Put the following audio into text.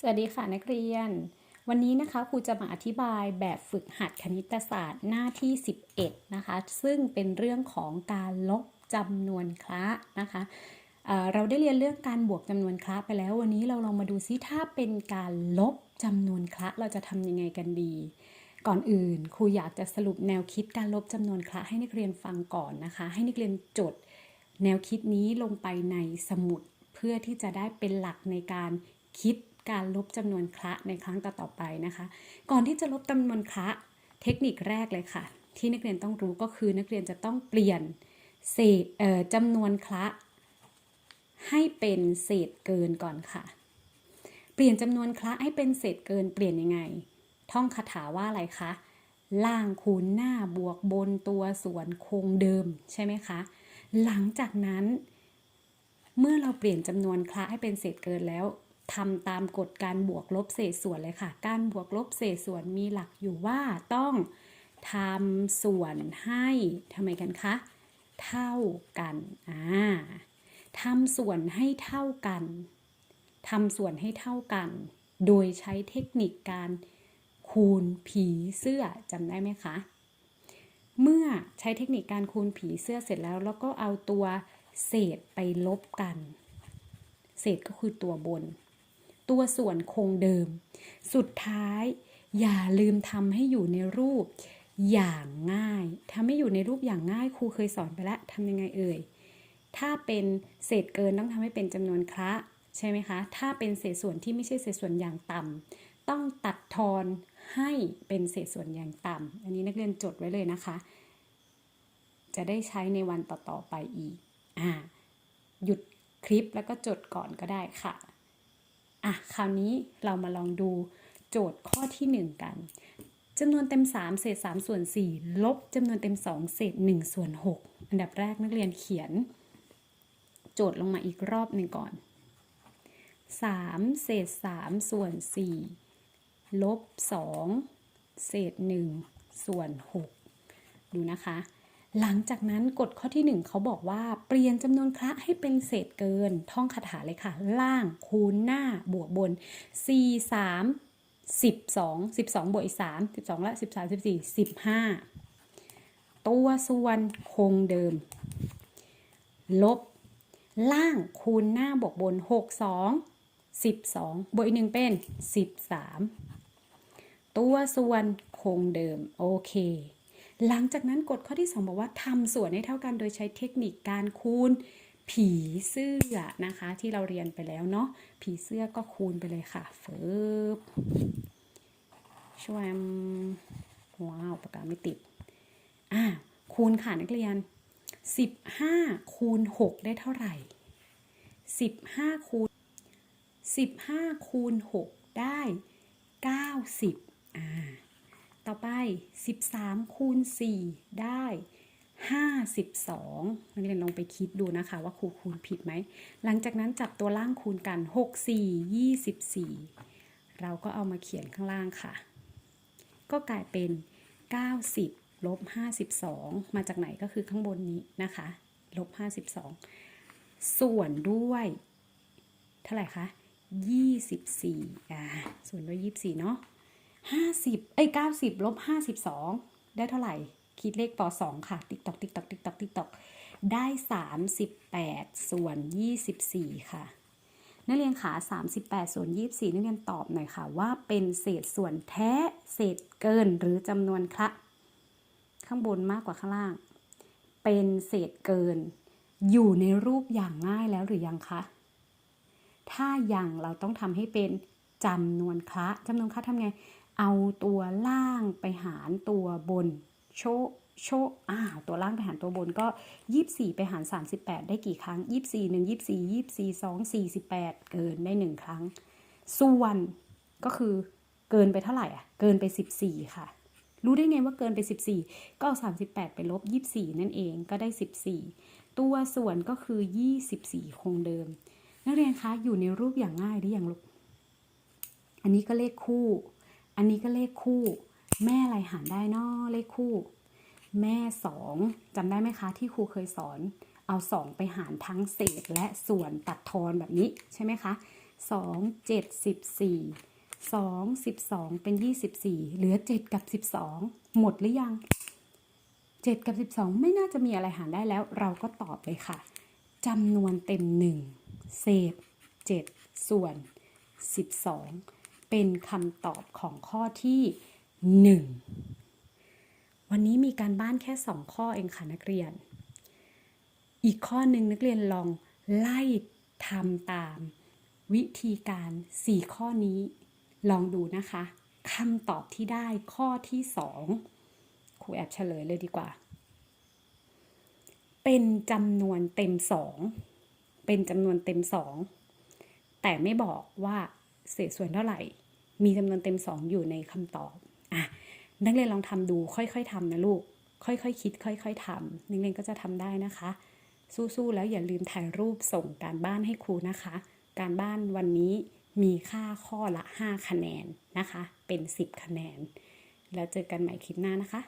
สวัสดีค่ะนักเรียน วันนี้นะคะครูจะมาอธิบายแบบฝึกหัดคณิตศาสตร์หน้าที่ 11 นะคะ ซึ่งเป็นเรื่องของการลบจำนวนคละนะคะเเราได้เรียนเรื่องการบวกจำนวนคละไปแล้ว วันนี้เราลองมาดูซิถ้าเป็นการลบจำนวนคละเราจะทำยังไงกันดี ก่อนอื่นครูอยากจะสรุปแนวคิดการลบจำนวนคละให้นักเรียนฟังก่อนนะคะ ให้นักเรียนจด แนวคิดนี้ลงไปในสมุดเพื่อที่จะได้เป็นหลักในการคิด การลบจำนวนคละในครั้งต่อๆไปนะคะ ก่อนที่จะลบจำนวนคละเทคนิคแรกเลยค่ะ ที่นักเรียนต้องรู้ก็คือนักเรียนจะต้องเปลี่ยนเศษเจำนวนคละให้เป็นเศษเกินก่อนค่ะ เปลี่ยนจำนวนคละให้เป็นเศษเกินเปลี่ยนยังไง ท่องคาถาว่าอะไรคะล่างคูณหน้าบวกบนตัวส่วนคงเดิมใช่ไหมคะ หลังจากนั้น เมื่อเราเปลี่ยนจำนวนคละให้เป็นเศษเกินแล้ว ทำตามกฎการบวกลบเศษส่วนเลยค่ะ การบวกลบเศษส่วนมีหลักอยู่ว่าต้องทำส่วนให้ทำไมกันคะ เท่ากันอ่าทำส่วนให้เท่ากันทำส่วนให้เท่ากัน โดยใช้เทคนิคการคูณผีเสื้อจำได้ไหมคะ เมื่อใช้เทคนิคการคูณผีเสื้อเสร็จแล้ว แล้วก็เอาตัวเศษไปลบกัน เศษก็คือตัวบน ตัวส่วนคงเดิม สุดท้าย อย่าลืมทำให้อยู่ในรูปอย่างง่ายทำให้อยู่ในรูปอย่างง่ายครูเคยสอนไปแล้วทำยังไงเอ่ย ถ้าเป็นเศษเกินต้องทำให้เป็นจำนวนคละใช่ไหมคะ ถ้าเป็นเศษส่วนที่ไม่ใช่เศษส่วนอย่างต่ำต้องตัดทอนให้เป็นเศษส่วนอย่างต่ำอันนี้นักเรียนจดไว้เลยนะคะ จะได้ใช้ในวันต่อๆไปอีกอ่าหยุดคลิปแล้วก็จดก่อนก็ได้ค่ะ อะคราวนี้เรามาลองดูโจทย์ข้อที่ 1 กันจำนวนเต็ม 3 เศษ 3 ส่วน 4 ลบจำนวนเต็ม 2 เศษ 1 ส่วน 6 อันดับแรกนักเรียนเขียน โจทย์ลงมาอีกรอบหนึ่งก่อน 3 เศษ 3 ส่วน 4 ลบ 2 เศษ 1 ส่วน 6 ดูนะคะ หลังจากนั้นกฎข้อที่ 1 เขาบอกว่าเปลี่ยนจำนวนคละให้เป็นเศษเกิน ท่องคาถาเลยค่ะ ล่างคูณหน้าบวกบน 4 3 12 12 บวกอีก 3 12 และ 13 14 15 ตัวส่วนคงเดิม ลบ ล่างคูณหน้าบวกบน 6 2 12 บวกอีกหนึ่งเป็น 13 ตัวส่วนคงเดิม โอเค หลังจากนั้นกฎข้อที่ 2 บอกว่าทำส่วนให้เท่ากันโดยใช้เทคนิคการคูณ ผีเสื้อนะคะ ที่เราเรียนไปแล้วเนาะผีเสื้อก็คูณไปเลยค่ะเฟิบช่วยว้าวปากกาไม่ติดอ่าคูณค่ะนักเรียน 15 คูณ 6 ได้เท่าไหร่ 15 คูณ 15 คูณ 6 ได้ 90อ่า ต่อไป 13 คูณ 4 ได้ 52นักเรียนลองไปคิดดูนะคะว่าครูคูณผิดไหม หลังจากนั้นจับตัวล่างคูณกัน 6 4 24 เราก็เอามาเขียนข้างล่างค่ะ ก็กลายเป็น 90ลบ52 มาจากไหนก็คือข้างบนนี้นะคะลบ52 ส่วนด้วยเท่าไหร่คะ 24อ่าส่วนด้วย 24 เนาะ 50เอ้ย90ลบ52 ได้เท่าไหร่ คิดเลขป .2 ค่ะ ติ๊กตอกติ๊กตอกติ๊กตอกติ๊กตอกได้ 38 ส่วน 24 ค่ะ นักเรียนขา38 ส่วน 24 นักเรียนตอบหน่อยค่ะ ว่าเป็นเศษส่วนแท้ เศษเกินหรือจำนวนคะข้างบนมากกว่าข้างล่าง เป็นเศษเกิน อยู่ในรูปอย่างง่ายแล้วหรือยังคะ ถ้ายังเราต้องทำให้เป็นจำนวนคะจำนวนคะทำไง เอาตัวล่างไปหารตัวบน โชะโชะอ้าตัวล่างไปหารตัวบนก็24ไปหาร38ได้กี่ครั้ง24 1 24 24 2 48เกินได้1ครั้ง ส่วนก็คือเกินไปเท่าไหร่อะ เกินไป14ค่ะ รู้ได้ไงว่าเกินไป14ก็เอา38ไปลบ24นั่นเองก็ได้14ตัวส่วนก็คือ24คงเดิม นักเรียนคะอยู่ในรูปอย่างง่ายหรือยังลูกอันนี้ก็เลขคู่ อันนี้ก็เลขคู่ แม่อะไรหารได้นาะเลขคู่ แม่สองจำได้ไหมคะที่ครูเคยสอน เอาสองไปหารทั้งเศษและส่วนตัดทอนแบบนี้ใช่ไหมคะ2 7 14 2 12เป็น24เหลือ7กับ12หมดหรือยัง7กับ12ไม่น่าจะมีอะไรหารได้แล้ว เราก็ตอบเลยค่ะจำนวนเต็ม1เศษ7ส่วน12 เป็นคำตอบของข้อที่ 1 วันนี้มีการบ้านแค่ 2 ข้อเองค่ะนักเรียน อีกข้อหนึ่งนักเรียนลองไล่ทำตามวิธีการ 4 ข้อนี้ ลองดูนะคะคำตอบที่ได้ข้อที่ 2 ครูแอบเฉลยเลยดีกว่า เป็นจำนวนเต็ม 2 เป็นจำนวนเต็ม 2 แต่ไม่บอกว่า เศษส่วนเท่าไหร่ มีจำนวนเต็ม 2 อยู่ในคำตอบอะนักเรียนลองทำดูค่อยๆทำนะลูก ค่อยๆคิด ค่อย ๆทำนักเรียนก็จะทำได้นะคะ สู้ๆแล้วอย่าลืมถ่ายรูปส่งการบ้านให้ครูนะคะ การบ้านวันนี้มีค่าข้อละ 5 คะแนนนะคะ เป็น 10 คะแนน แล้วเจอกันใหม่คลิปหน้านะคะ